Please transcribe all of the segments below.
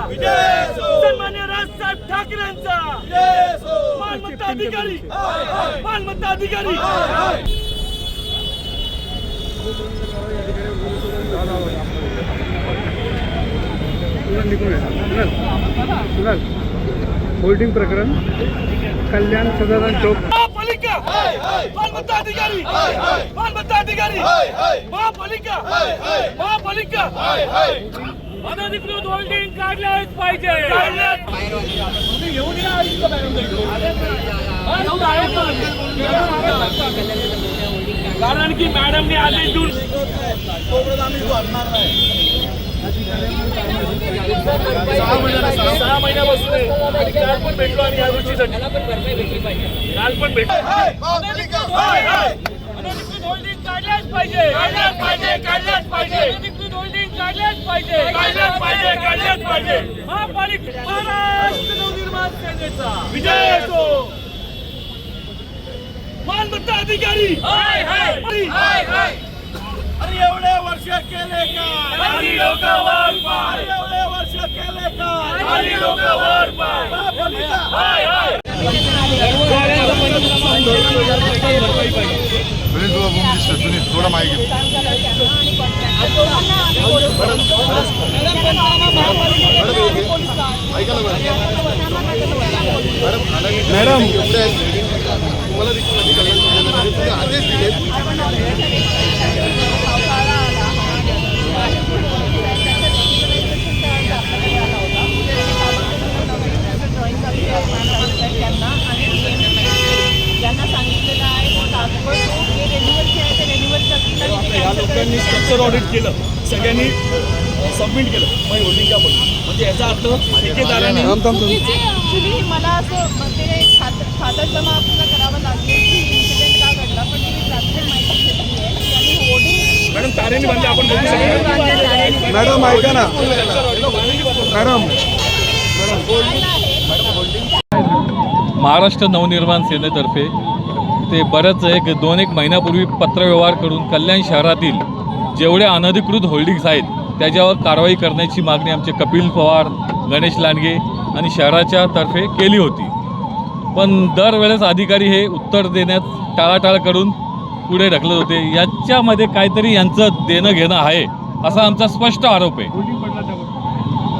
सन्मान्य राजसाहेब ठाकरेंचा. मालमत्ता अधिकारी. मालमत्ता अधिकारी. होल्डिंग प्रकरण कल्याण सदाराम चौक. महापालिका. मालमत्ता अधिकारी. मालमत्ता अधिकारी. महापालिका. महापालिका. अनधिकृत होल्डिंग काढल्याच पाहिजे. कारण की मॅडमने आदेश देऊन सहा महिन्यापासून काल पण भेटलो आणि या गोष्टीसाठी. काल पण भेटलो. काढल्याच पाहिजे. काढल्याच पाहिजे काढल्याच पाहिजे. होल्डिंग काढल्याच पाहिजे. काढल्याच पाहिजे काढल्याच पाहिजे. महापालिका महाराष्ट्र नवनिर्माण सेनेचा. विजय असो. मालमत्ता अधिकारी. हाय हाय. हाय हाय. अरे एवढे वर्ष केले का? खाली लोक वर पाय एवढे वर्ष केले का? खाली लोक वर पाय. महापालिका. हाय हाय. सुनील थोडा माहिती मॅडम तुम्हाला आदेश दिले त्यांना सांगितलेलं आहे की तात्पुरतं जे रेन्युअलचे आहे ते रेन्युअल करतील आणि करतील. स्ट्रक्चर ऑडिट केलं. सगळ्यांनी सबमिट केलं. मग होल्डिंग आपण म्हणजे याचा अर्थ ठेकेदारांनी मला असं म्हणजे खात खातं जमा आपल्याला करावं लागले की इन्सिडेंट का घडला पण ती रात्री माहिती घेतली आहे. की आम्ही होर्डिंग मॅडम तारेने बांधले आपण बघू शकतो. मॅडम ऐका ना. मॅडम. महाराष्ट्र नवनिर्माण सेनेतर्फे ते बऱ्याच एक दोन एक महिन्यापूर्वी पत्रव्यवहार करून कल्याण शहरातील जेवढे अनधिकृत होल्डिंग्स आहेत त्याच्यावर कारवाई करण्याची मागणी आमचे कपिल पवार गणेश लांडगे आणि शहराच्या तर्फे केली होती. पण दरवेळेस अधिकारी हे उत्तर देण्यात टाळाटाळ करून पुढे ढकलत होते. याच्यामध्ये काहीतरी यांचं देणं घेणं आहे असा आमचा स्पष्ट आरोप आहे.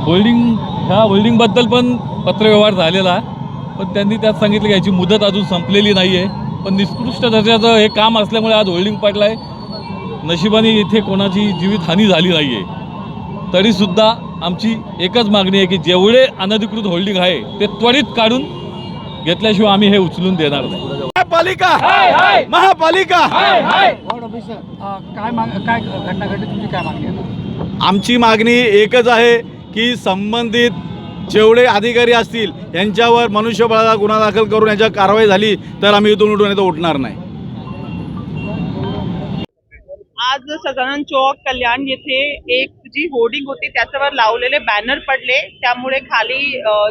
होल्डिंग ह्या होल्डिंगबद्दल पण पत्रव्यवहार झालेला पण त्यांनी त्यात सांगितलं की याची मुदत अजून संपलेली नाही आहे पण निकृष्ट दर्जाचं हे काम असल्यामुळे आज होल्डिंग पडलं आहे नशिबाने इथे कोणाची जीवितहानी झाली नाही आहे तरीसुद्धा आमची एकच मागणी आहे की जेवढे अनधिकृत होल्डिंग आहे ते त्वरित काढून घेतल्याशिवाय आम्ही हे उचलून देणार नाही. महापालिका! महापालिका! काय माग काय घटना घडली तुमची काय मागणी आहे? आमची मागणी एकच आहे की संबंधित जेवढे अधिकारी असतील यांच्यावर मनुष्यबळाचा गुन्हा दाखल करून यांच्या कारवाई झाली तर आम्ही इथून उठून इथं उठणार नाही. आज सदानंद चौक कल्याण येथे एक जी होर्डिंग होती त्याच्यावर लावलेले बॅनर पडले. त्यामुळे खाली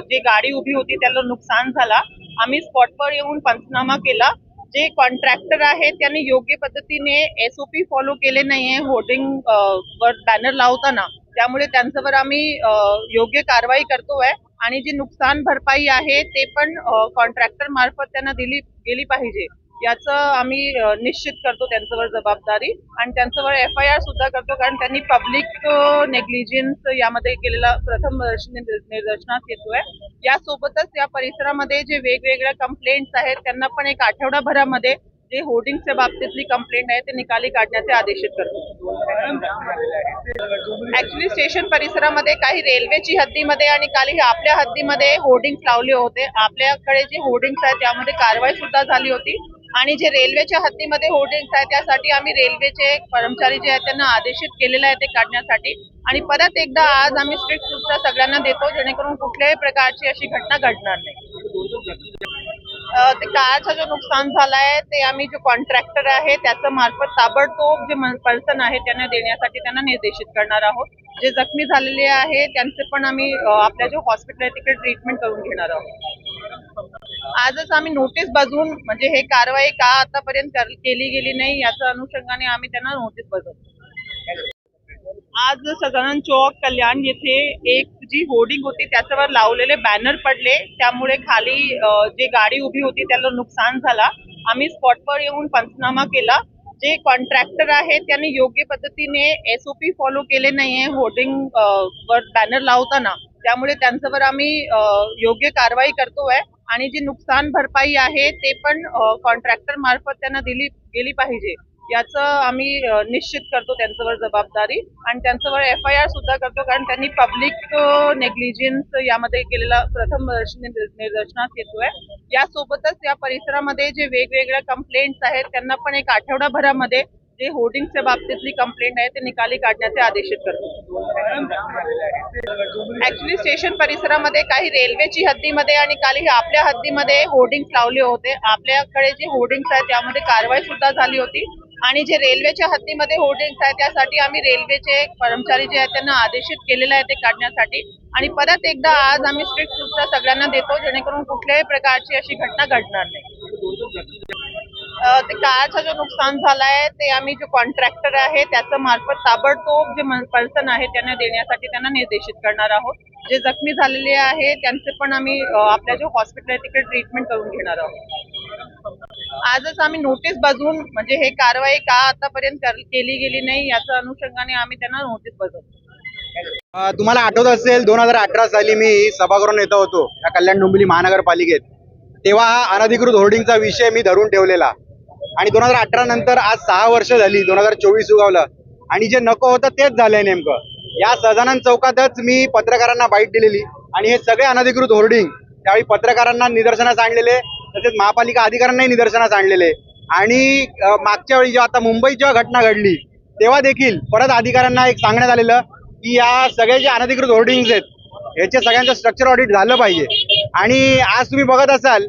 जे गाडी उभी होती त्याला नुकसान झाला. आम्ही स्पॉटवर येऊन पंचनामा केला. जे कॉन्ट्रॅक्टर आहे त्यांनी योग्य पद्धतीने एसओपी फॉलो केले नाहीये होर्डिंग वर बॅनर लावताना. त्यामुळे त्यांच्यावर आम्ही योग्य कारवाई करतोय. आणि जी नुकसान भरपाई आहे ते पण कॉन्ट्रॅक्टर मार्फत त्यांना दिली गेली पाहिजे. याचं आम्ही निश्चित करतो त्यांच्यावर जबाबदारी आणि त्यांच्यावर एफ आय आर सुद्धा करतो कारण त्यांनी पब्लिक नेग्लिजन्स यामध्ये केलेला प्रथम निदर्शनास येतोय. यासोबतच या परिसरामध्ये जे वेगवेगळ्या कंप्लेंट्स आहेत त्यांना पण एक आठवडाभरामध्ये जे होर्डिंगच्या बाबतीतली कंप्लेंट आहे ते निकाली काढण्याचे आदेशित करतो. ऍक्च्युली स्टेशन परिसरामध्ये काही रेल्वेची हद्दीमध्ये आणि काही आपल्या हद्दीमध्ये होर्डिंग्स लावले होते. आपल्याकडे जे होर्डिंग्स आहेत त्यामध्ये कारवाई सुद्धा झाली होती. आणि जे रेल्वेच्या हद्दीमध्ये होर्डिंग्स आहेत त्यासाठी आम्ही रेल्वेचे कर्मचारी जे आहेत त्यांना आदेशित केलेलं आहे ते काढण्यासाठी. आणि परत एकदा आज आम्ही स्ट्रिक्ट सूचना सगळ्यांना देतो जेणेकरून कुठल्याही प्रकारची अशी घटना घडणार नाही. अ, कारचं जो नुकसान झालंय ते आम्ही जो कॉन्ट्रॅक्टर आहे त्याचं मार्फत ताबडतोब जे पर्सन आहे त्यांना देण्यासाठी त्यांना निर्देशित करणार आहोत. जे जखमी झालेले आहे त्यांचे पण आम्ही आपल्या जो हॉस्पिटल आहे तिकडे ट्रीटमेंट करून घेणार आहोत. आजच आम्ही नोटीस बजवून म्हणजे हे कारवाई का आतापर्यंत केली गेली नाही याच्या अनुषंगाने आम्ही त्यांना नोटीस बजवतो. आज सदानंद चौक कल्याण येथे एक जी होर्डिंग होती त्याच्यावर लावलेले बॅनर पडले. त्यामुळे खाली जे गाडी उभी होती त्याला नुकसान झाला. आम्ही स्पॉटवर येऊन पंचनामा केला. जे कॉन्ट्रॅक्टर आहेत त्यांनी योग्य पद्धतीने एसओपी फॉलो केले नाहीये होर्डिंग वर बॅनर लावताना. त्यामुळे त्यांच्यावर आम्ही योग्य कारवाई करतोय. आणि जी नुकसान भरपाई आहे ते पण कॉन्ट्रॅक्टर मार्फत त्यांना दिली गेली पाहिजे. याचं आम्ही निश्चित करतो त्यांच्यावर जबाबदारी आणि त्यांच्यावर एफ आय आर सुद्धा करतो कारण त्यांनी पब्लिक नेग्लिजन्स यामध्ये केलेला प्रथम निदर्श- निदर्शनास येतोय. यासोबतच या परिसरामध्ये जे वेगवेगळ्या कंप्लेंट्स आहेत त्यांना पण एक आठवडाभरामध्ये जे होर्डिंगच्या बाबतीतली कंप्लेंट आहे ते निकाली काढण्याचे आदेशित करतो ऍक्च्युली स्टेशन परिसरामध्ये काही रेल्वेची हद्दीमध्ये आणि काही आपल्या हद्दीमध्ये होर्डिंग्स लावले होते. आपल्याकडे जे होर्डिंग्स आहेत त्यामध्ये कारवाई सुद्धा झाली होती. आणि जे रेल्वेच्या हद्दीमध्ये होर्डिंग्स आहेत त्यासाठी आम्ही रेल्वेचे कर्मचारी जे आहेत त्यांना आदेशित केलेलं आहे ते काढण्यासाठी. आणि परत एकदा आज आम्ही स्ट्रिक्ट सूचना सगळ्यांना देतो जेणेकरून कुठल्याही प्रकारची अशी घटना घडणार नाही. ते काळाचं जो नुकसान झालंय ते आम्ही जो कॉन्ट्रॅक्टर आहे त्याचं मार्फत ताबडतोब जे पर्सन आहे त्यांना देण्यासाठी त्यांना निर्देशित करणार आहोत. जे जखमी झालेले आहे त्यांचे पण आम्ही आपल्या जो हॉस्पिटल आहे तिकडे ट्रीटमेंट करून घेणार आहोत. आजच आम्ही नोटीस बजवून म्हणजे हे कारवाई का आतापर्यंत केली गेली नाही याच्या अनुषंगाने आम्ही त्यांना नोटीस बजवतो. तुम्हाला आठवत असेल दोन हजार अठरा साली मी सभागृह नेता होतो या कल्याण डोंबिवली महानगरपालिकेत. तेव्हा हा अनधिकृत होर्डिंगचा विषय मी धरून ठेवलेला. आणि दोन हजार अठरा नंतर आज सहा वर्ष झाली दोन हजार चोवीस उगावलं. आणि जे नको होतं तेच झालंय नेमकं. या सदानंद चौकातच मी पत्रकारांना बाईट दिलेली आणि हे सगळे अनधिकृत होर्डिंग त्यावेळी पत्रकारांना निदर्शनास आणलेले तसेच महापालिका अधिकाऱ्यांनाही निदर्शनास आणलेले. आणि मागच्या वेळी जेव्हा आता मुंबईत जेव्हा घटना घडली तेव्हा देखील परत अधिकाऱ्यांना एक सांगण्यात आलेलं की या सगळे जे अनधिकृत होर्डिंग्स आहेत याचे सगळ्यांचं स्ट्रक्चर ऑडिट झालं पाहिजे. आणि आज तुम्ही बघत असाल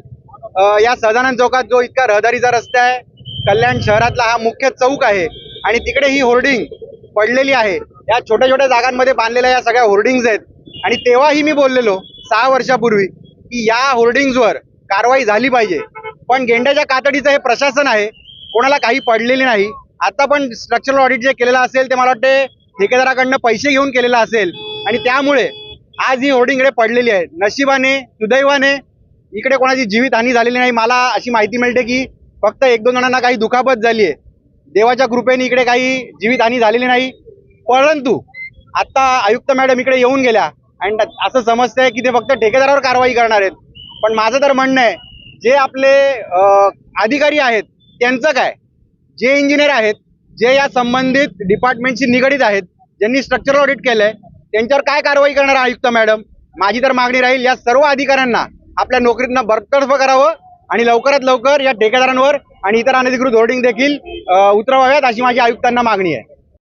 या सदानंद चौकात जो इतका रहदारीचा रस्ता आहे कल्याण शहरातला हा मुख्य चौक आहे आणि तिकडे ही होर्डिंग पडलेली आहे. या छोट्या छोट्या जागांमध्ये बांधलेल्या या सगळ्या होर्डिंग्ज आहेत. आणि तेव्हाही मी बोललेलो सहा वर्षापूर्वी की या होर्डिंग्जवर कारवाई झाली पाहिजे. पण गेंड्याच्या कातडीचं हे प्रशासन आहे कोणाला काही पडलेली नाही. आता पण स्ट्रक्चरल ऑडिट जे केलेलं असेल ते मला वाटते ठेकेदाराकडनं पैसे घेऊन केलेलं असेल. आणि त्यामुळे आज ही होर्डिंग इकडे पडलेली आहे. नशिबाने सुदैवाने इकडे कोणाची जीवितहानी झालेली नाही. मला अशी माहिती मिळते की फक्त एक दोन जणांना काही दुखापत झाली आहे. देवाच्या कृपेने इकडे काही जीवितहानी झालेली नाही. परंतु आता आयुक्त मॅडम इकडे येऊन गेल्या. आणि असं समजतंय की ते फक्त ठेकेदारावर कारवाई करणार आहेत. पण माझं तर म्हणणं आहे जे आपले अधिकारी आहेत त्यांचं काय? जे इंजिनियर आहेत जे या संबंधित डिपार्टमेंटशी निगडीत आहेत ज्यांनी स्ट्रक्चरल ऑडिट केलंय त्यांच्यावर काय कारवाई करणार आयुक्त मॅडम? माझी तर मागणी राहील या सर्व अधिकाऱ्यांना आपल्या नोकरीतनं बरतर्फ करावं आणि लवकरात लवकर या ठेकेदारांवर आणि इतर अनधिकृत होर्डिंग देखील उतरवाव्यात अशी माझी आयुक्तांना मागणी आहे.